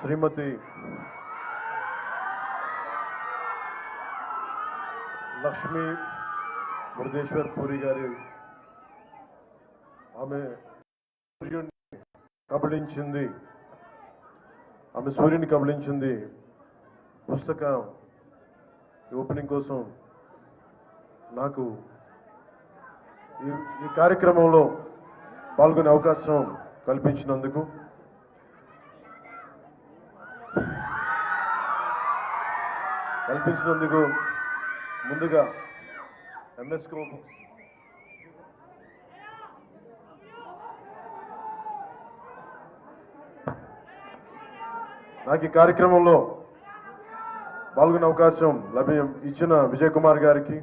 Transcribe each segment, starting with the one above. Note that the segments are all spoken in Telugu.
శ్రీమతి లక్ష్మి మృదేశ్వర్ పూరి గారి ఆమె సూర్యుడిని కబళించింది. ఆమె సూర్యుని కబళించింది. పుస్తకం ఓపెనింగ్ కోసం నాకు ఈ ఈ కార్యక్రమంలో పాల్గొనే అవకాశం కల్పించినందుకు కల్పించినందుకు ముందుగా ఎంఎస్కో నాకు ఈ కార్యక్రమంలో పాల్గొనే అవకాశం లభ్యం ఇచ్చిన విజయ్ కుమార్ గారికి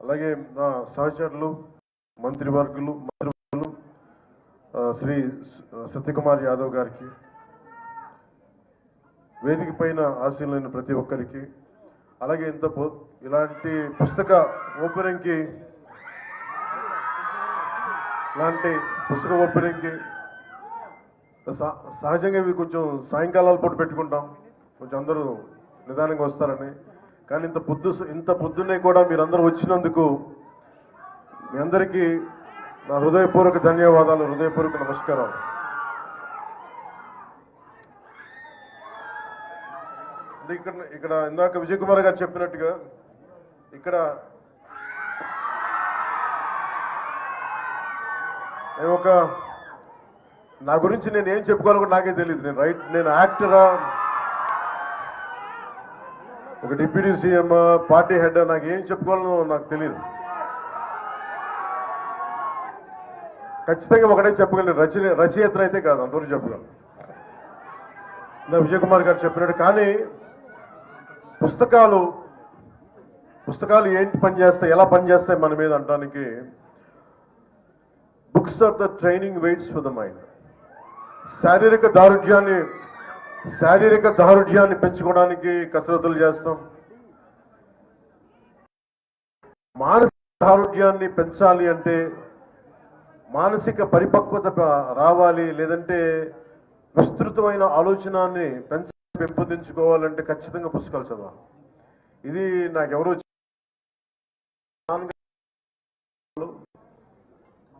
అలాగే నా సహచరులు మంత్రివర్గులు మంత్రివర్గులు శ్రీ సత్యకుమార్ యాదవ్ గారికి వేదిక పైన ఆశీలైన ప్రతి ఒక్కరికి అలాగే ఇంత ఇలాంటి పుస్తక ఓపెనింగ్కి ఇలాంటి పుస్తక ఓపెనింగ్కి సహ- సహజంగా ఇవి కొంచెం సాయంకాలాల పూట పెట్టుకుంటాం. కొంచెం అందరూ నిదానంగా వస్తారని కానీ ఇంత పొద్దు ఇంత పొద్దున్నే కూడా మీరందరూ వచ్చినందుకు మీ అందరికీ నా హృదయపూర్వక ధన్యవాదాలు హృదయపూర్వక నమస్కారం ఇక్కడ ఇక్కడ ఇందాక విజయ్ కుమార్ గారు చెప్పినట్టుగా ఇక్కడ నేను ఒక నా గురించి నేను ఏం చెప్పుకోవాలో నాకే తెలియదు నేను రైట్ నేను యాక్టరా ఒక డిప్యూటీ సీఎం పార్టీ హెడ్ నాకు ఏం చెప్పుకోవాలో నాకు తెలియదు ఖచ్చితంగా ఒకటే చెప్పగలను రచన రచయితలు అయితే కాదు అందరూ చెప్పగలను. నా విజయ్ కుమార్ గారు చెప్పినట్టు కానీ పుస్తకాలు పుస్తకాలు ఏంటి పనిచేస్తాయి ఎలా పనిచేస్తాయి మన మీద అంటానికి books are the training weights for the mind. శారీరక దారుఢ్యాన్ని శారీరక దారుఢ్యాన్ని పెంచుకోవడానికి కసరత్తులు చేస్తాం. మానసిక దారుఢ్యాన్ని పెంచాలి అంటే మానసిక పరిపక్వత రావాలి లేదంటే విస్తృతమైన ఆలోచనాన్ని పెంచ పెంపొందించుకోవాలంటే ఖచ్చితంగా పుస్తకాలు చదవాలి. ఇది నాకెవరో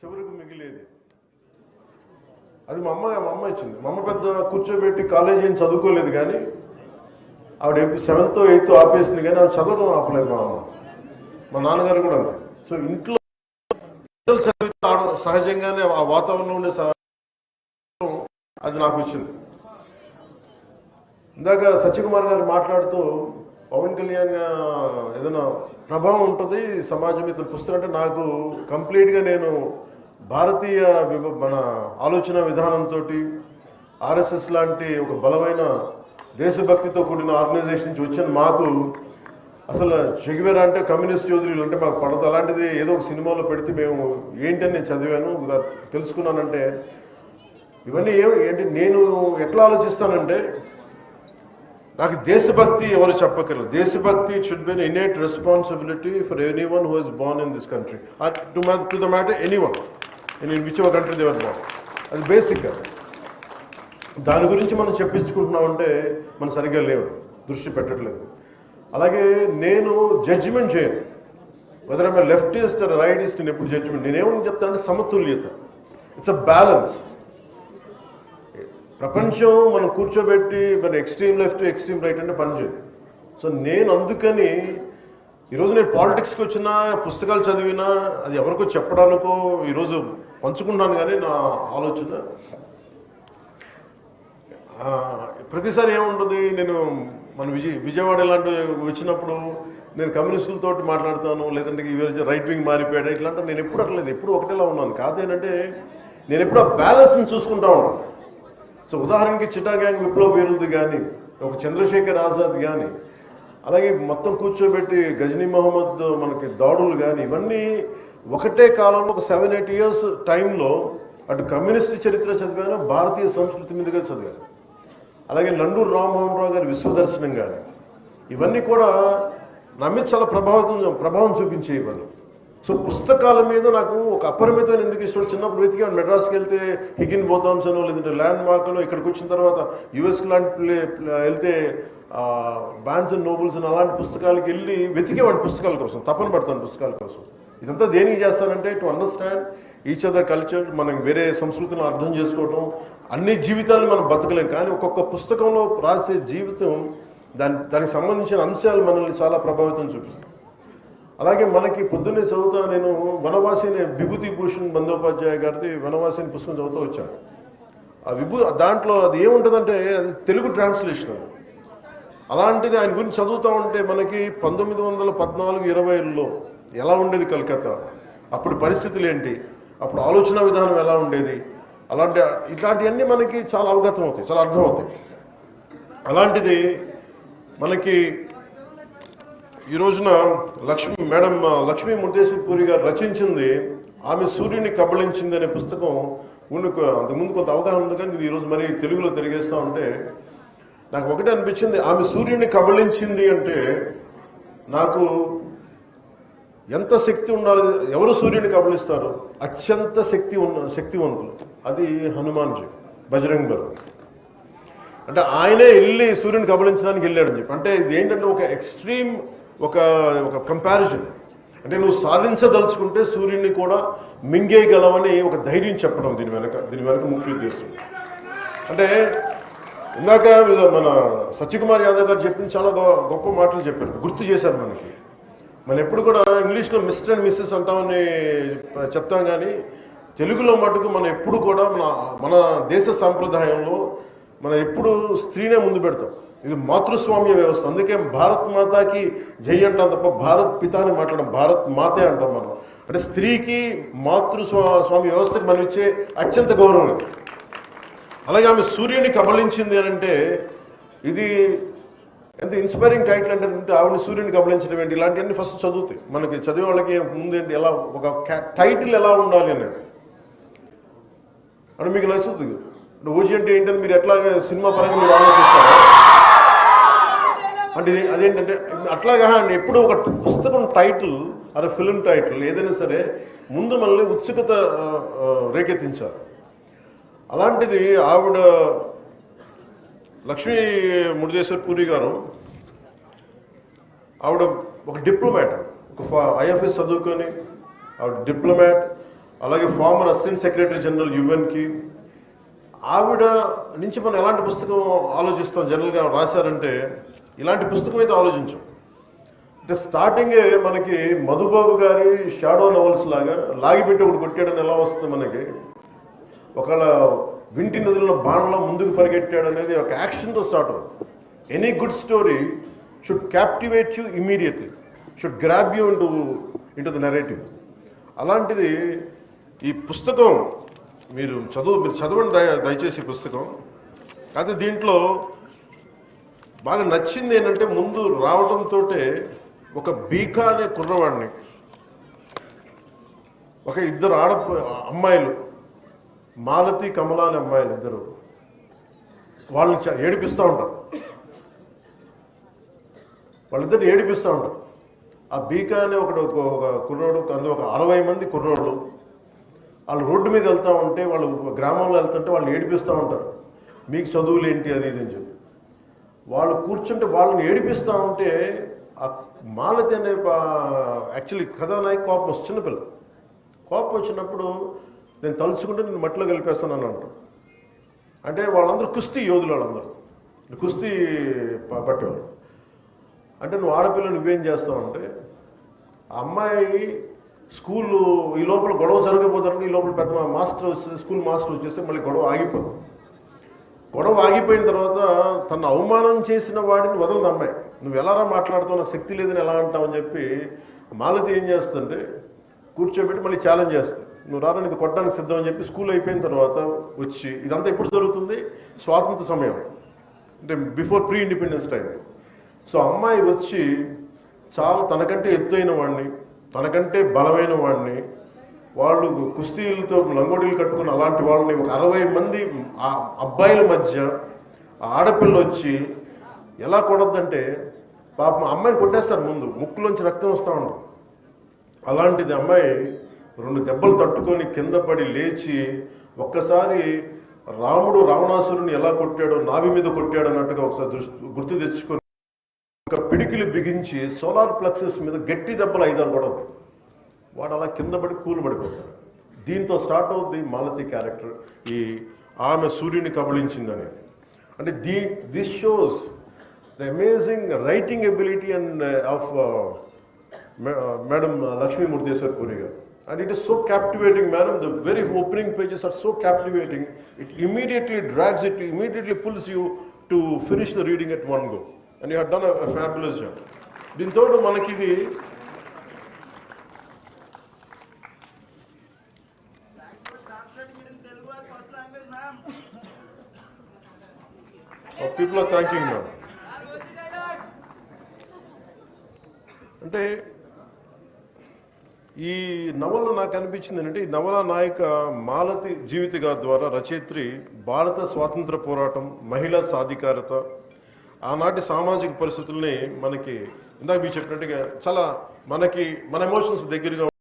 చివరికి మిగిలేది. అది మా అమ్మ మా అమ్మ ఇచ్చింది. మా అమ్మ పెద్ద కూర్చోబెట్టి కాలేజీ ఏం చదువుకోలేదు కానీ ఆవిడ సెవెంత్ ఎయిత్ ఆపేసింది కానీ ఆవిడ చదవడం ఆపలేదు మా అమ్మ. మా నాన్నగారు కూడా అంతే. సో ఇంట్లో పిల్లలు చదివితే సహజంగానే ఆ వాతావరణం ఉండే అది నాకు వచ్చింది ఇందాక సత్యకుమార్ గారు మాట్లాడుతూ పవన్ కళ్యాణ్ ఏదైనా ప్రభావం ఉంటుంది సమాజం మీద పుస్తకం అంటే నాకు కంప్లీట్గా నేను భారతీయ విభ- మన ఆలోచన విధానంతో ఆర్ఎస్ఎస్ లాంటి ఒక బలమైన దేశభక్తితో కూడిన ఆర్గనైజేషన్ నుంచి వచ్చిన. మాకు అసలు చెగివేరా అంటే కమ్యూనిస్ట్ యోధులు అంటే మాకు పడదు. అలాంటిది ఏదో ఒక సినిమాలో పెడితే మేము ఏంటని నేను చదివాను తెలుసుకున్నానంటే ఇవన్నీ ఏమి ఏంటి నేను ఎట్లా ఆలోచిస్తానంటే నాకు దేశభక్తి ఎవరు చెప్పక్కర్లేదు. దేశభక్తి should be innate responsibility for anyone who is born in this country to to the matter anyone in which ఒక కంట్రీ దేవర్ బోర్న్ అది బేసిక్ దాని గురించి మనం చెప్పించుకుంటున్నామంటే మనం సరిగ్గా లేవు. దృష్టి పెట్టట్లేదు. అలాగే నేను జడ్జిమెంట్ చేయను. వెదర్ ఐమ్ లెఫ్టిస్ట్ రైటిస్ట్ నేను ఎప్పుడు జడ్జిమెంట్ నేనేమని చెప్తానంటే సమతుల్యత. ఇట్స్ అ బ్యాలెన్స్ ప్రపంచం మనం కూర్చోబెట్టి మన ఎక్స్ట్రీమ్ లెఫ్ట్ ఎక్స్ట్రీమ్ రైట్ అంటే పనిచేయదు సో నేను అందుకని ఈరోజు నేను పాలిటిక్స్కి వచ్చిన పుస్తకాలు చదివినా అది ఎవరికో చెప్పడానికో ఈరోజు పంచుకున్నాను కానీ నా ఆలోచన ప్రతిసారి ఏముంటుంది నేను మన విజయ విజయవాడ ఇలాంటి వచ్చినప్పుడు నేను కమ్యూనిస్టులతో మాట్లాడతాను లేదంటే ఈ రైట్ వింగ్ మారిపోయాడు ఇట్లాంటి నేను ఎప్పుడు అట్లేదు ఎప్పుడు ఒకటేలా ఉన్నాను. కాదేంటంటే నేను ఎప్పుడు ఆ బ్యాలెన్స్ని చూసుకుంటా ఉన్నాను సో ఉదాహరణకి చిటా గ్యాంగ్ విప్లవ వీరులది కానీ ఒక చంద్రశేఖర్ ఆజాద్ కానీ అలాగే మొత్తం కూర్చోబెట్టి గజనీ మహమ్మద్ మనకి దాడులు కానీ ఇవన్నీ ఒకటే కాలంలో ఒక సెవెన్ ఎయిట్ ఇయర్స్ టైంలో అటు కమ్యూనిస్ట్ చరిత్ర చదివాను భారతీయ సంస్కృతి మీదుగా చదివాను. అలాగే నండూరు రామ్మోహన్ రావు గారి విశ్వదర్శనం కానీ ఇవన్నీ కూడా నమ్మి చాలా ప్రభావితం ప్రభావం చూపించే ఇవన్నీ సో పుస్తకాల మీద నాకు ఒక అపరిమితమైన ఎందుకు ఇష్టం? చిన్నప్పుడు వెతికాను మెడ్రాస్కి వెళ్తే హిగిన్ బోతామ్స్ అనో లేదంటే ల్యాండ్ మార్క్లో ఇక్కడికి వచ్చిన తర్వాత యుఎస్ లాంటి ప్లే వెళ్తే బ్యాన్స్ అండ్ నోబుల్స్ అని అలాంటి పుస్తకాలకి వెళ్ళి వెతికేవాడి పుస్తకాల కోసం తపన పడతాను పుస్తకాల కోసం. ఇదంతా దేనికి చేస్తానంటే to understand each other culture మనం వేరే సంస్కృతిని అర్థం చేసుకోవటం అన్ని జీవితాలను మనం బతకలేం. కానీ ఒక్కొక్క పుస్తకంలో రాసే జీవితం దాని దానికి సంబంధించిన అంశాలు మనల్ని చాలా ప్రభావితం చూపిస్తాయి అలాగే మనకి పొద్దున్నే చదువుతా నేను వనవాసిని విభూతి భూషణ్ బందోపాధ్యాయ గారిది వనవాసిని పుస్తకం చదువుతూ వచ్చాను. ఆ విభూ దాంట్లో అది ఏముంటుందంటే అది తెలుగు ట్రాన్స్లేషన్ అది. అలాంటిది ఆయన గురించి చదువుతూ ఉంటే మనకి పంతొమ్మిది వందల పద్నాలుగు ఇరవైలో ఎలా ఉండేది కలకత్తా? అప్పుడు పరిస్థితులు ఏంటి? అప్పుడు ఆలోచన విధానం ఎలా ఉండేది? అలాంటి ఇట్లాంటివన్నీ మనకి చాలా అవగతం అవుతాయి చాలా అర్థం అవుతాయి. అలాంటిది మనకి ఈ రోజున లక్ష్మి మేడం లక్ష్మీ ముర్తేశ్వర పూరి గారు రచించింది ఆమె సూర్యుని కబళించింది అనే పుస్తకం ముందు అంతకుముందు కొంత అవగాహన ఉంది కానీ ఇది ఈరోజు మరి తెలుగులో తిరిగేస్తా ఉంటే నాకు ఒకటే అనిపించింది ఆమె సూర్యుని కబళించింది అంటే నాకు ఎంత శక్తి ఉండాలి ఎవరు సూర్యుని కబళిస్తారు? అత్యంత శక్తి ఉన్న శక్తివంతులు. అది హనుమాన్జీ బజరంగ్ బల్. అంటే ఆయనే వెళ్ళి సూర్యుని కబళించడానికి వెళ్ళాడని చెప్పి. అంటే ఇది ఏంటంటే ఒక ఎక్స్ట్రీమ్ ఒక ఒక కంపారిజన్ అంటే నువ్వు సాధించదలుచుకుంటే సూర్యుడిని కూడా మింగేయగలవని ఒక ధైర్యం చెప్పడం దీని వెనక దీని వెనక ముఖ్య ఉద్దేశం. అంటే ఇందాక మన సత్యకుమార్ యాదవ్ గారు చెప్పిన చాలా గొ- గొప్ప మాటలు చెప్పారు. గుర్తు చేశారు మనకి. మనం ఎప్పుడు కూడా ఇంగ్లీష్లో మిస్టర్ అండ్ మిస్సెస్ అంటామని చెప్తాం కానీ తెలుగులో మటుకు మనం ఎప్పుడు కూడా మన మన దేశ సాంప్రదాయంలో మనం ఎప్పుడు స్త్రీనే ముందు పెడతాం. ఇది మాతృస్వామ్య వ్యవస్థ. అందుకే భారత్ మాతాకి జై అంటాం తప్ప భారత్ పిత అని మాట్లాడడం భారత్ మాతే అంటాం మనం. అంటే స్త్రీకి మాతృస్వా స్వామి వ్యవస్థకి మనం ఇచ్చే అత్యంత గౌరవం అలాగే ఆమె సూర్యుని కబలించింది అని అంటే ఇది ఎంత ఇన్స్పైరింగ్ టైటిల్ అంటే ఆవిడ సూర్యుని కబలించడం ఏంటి? ఇలాంటివన్నీ ఫస్ట్ చదువుతాయి. మనకి చదివే వాళ్ళకి ముందేంటి? ఎలా ఒక టైటిల్ ఎలా ఉండాలి అనేది. అంటే మీకు నచ్చుతుంది. ఓజీ అంటే ఏంటని మీరు ఎట్లా సినిమా పరంగా మీరు ఆలోచిస్తారు? అంటే అదేంటంటే అట్లాగా అండి ఎప్పుడు ఒక పుస్తకం టైటిల్ అదే ఫిల్మ్ టైటిల్ ఏదైనా సరే ముందు మనల్ని ఉత్సుకత రేకెత్తించారు రేకెత్తించాలి. అలాంటిది ఆవిడ లక్ష్మీ మురుదేశ్వర్ పూరి గారు ఆవిడ ఒక డిప్లొమాట్ ఒక ఐఎఫ్ఎస్ చదువుకొని ఆవిడ డిప్లొమాట్ అలాగే ఫార్మర్ అసిస్టెంట్ సెక్రటరీ జనరల్ యుఎన్కి ఆవిడ నుంచి మనం ఎలాంటి పుస్తకం ఆలోచిస్తాం జనరల్గా రాశారంటే ఇలాంటి పుస్తకం అయితే ఆలోచించాం. అంటే స్టార్టింగే మనకి మధుబాబు గారి షాడో నవల్స్ లాగా లాగిపెట్టి ఒకటి కొట్టాడని ఎలా వస్తుంది మనకి? ఒకవేళ వింటి నదుల్లో బాణంలో ముందుకు పరిగెట్టాడు అనేది ఒక యాక్షన్తో స్టార్ట్ అవుతుంది any good story should captivate you immediately should grab you into into the narrative అలాంటిది ఈ పుస్తకం మీరు చదువు మీరు చదవండి దయ దయచేసి పుస్తకం. అయితే దీంట్లో బాగా నచ్చింది ఏంటంటే ముందు రావడంతో ఒక బీకా అనే కుర్రవాడిని. ఒక ఇద్దరు ఆడ అమ్మాయిలు. మాలతి కమల అనే అమ్మాయిలు ఇద్దరు. వాళ్ళు ఏడిపిస్తూ ఉంటారు. వాళ్ళిద్దరు ఏడిపిస్తూ ఉంటారు. ఆ బీకా అనే ఒకడు ఒక ఒక కుర్రోడు అందులో ఒక అరవై మంది కుర్రోడు వాళ్ళు రోడ్డు మీద వెళ్తూ ఉంటే వాళ్ళు గ్రామంలో వెళ్తుంటే వాళ్ళు ఏడిపిస్తూ ఉంటారు. మీకు చదువులు ఏంటి అది ఇది అని చెప్పి. వాళ్ళు కూర్చుంటే వాళ్ళని ఏడిపిస్తూ ఉంటే ఆ మాలతి అనే యాక్చువల్లీ కథానాయకు కోపం వస్తుంది చిన్నపిల్ల. కోపం వచ్చినప్పుడు నేను తలుచుకుంటే నేను మట్టిలో కలిపేస్తానని అంటాను అంటే వాళ్ళందరూ కుస్తీ యోధులు వాళ్ళందరూ. కుస్తీ పట్టేవాళ్ళు. అంటే నువ్వు ఆడపిల్ల నువ్వేం చేస్తావు అంటే అమ్మాయి స్కూల్ ఈ లోపల గొడవ జరగబోతానికి ఈ లోపల పెద్ద మాస్టర్ స్కూల్ మాస్టర్ వచ్చేస్తే మళ్ళీ గొడవ ఆగిపోదు గొడవ ఆగిపోయిన తర్వాత తన అవమానం చేసిన వాడిని వదలదు అమ్మాయి. నువ్వు ఎలారా మాట్లాడుతావు? నాకు శక్తి లేదని ఎలా అంటావు? అని చెప్పి మాలతి ఏం చేస్తుంటే కూర్చోబెట్టి మళ్ళీ ఛాలెంజ్ చేస్తుంది. నువ్వు రారా ఇది కొట్టడానికి సిద్ధం అని చెప్పి స్కూల్ అయిపోయిన తర్వాత వచ్చి ఇదంతా ఎప్పుడు జరుగుతుంది? స్వాతంత్ర సమయం. అంటే before pre independence time so అమ్మాయి వచ్చి చాలా తనకంటే ఎత్తైన వాడిని తనకంటే బలమైన వాడిని వాళ్ళు కుస్తీలతో లంగోటీలు కట్టుకున్న అలాంటి వాళ్ళని ఒక అరవై మంది ఆ అబ్బాయిల మధ్య ఆ ఆడపిల్ల వచ్చి ఎలా కొడద్దంటే పాపం అమ్మాయిని కొట్టేస్తారు ముందు ముక్కులోంచి రక్తం వస్తూ ఉంటుంది. అలాంటిది అమ్మాయి రెండు దెబ్బలు తట్టుకొని కింద పడి లేచి ఒక్కసారి రాముడు రావణాసురుని ఎలా కొట్టాడో నాభి మీద కొట్టాడు అన్నట్టుగా ఒకసారి దృష్టి గుర్తు తెచ్చుకొని ఒక పిడికిలు బిగించి సోలార్ ప్లక్సెస్ మీద గట్టి దెబ్బలు ఐదారు కూడా ఉంది వాడు అలా కింద పడి కూలు పడిపోతాడు. దీంతో స్టార్ట్ అవుద్ది మాలతి క్యారెక్టర్ ఈ ఆమె సూర్యుని కబళించిందని అంటే the this shows the amazing writing ability and of madam Lakshmi Murdeshwar Puri garu and it is so captivating madam the very opening pages are so captivating it immediately drags it immediately pulls you to finish the reading at one go and you done a fabulous job దీంతో మనకి ఇది పీపుల్ ఆర్ థ్యాంకింగ్ మ్యామ్ అంటే ఈ నవలు నాకు అనిపించింది ఏంటంటే ఈ నవల నాయక మాలతి జీవిత ద్వారా రచయిత్రి భారత స్వాతంత్ర పోరాటం మహిళా సాధికారత ఆనాటి సామాజిక పరిస్థితుల్ని మనకి ఇందాక మీరు చెప్పినట్టుగా చాలా మనకి మన ఎమోషన్స్ దగ్గరగా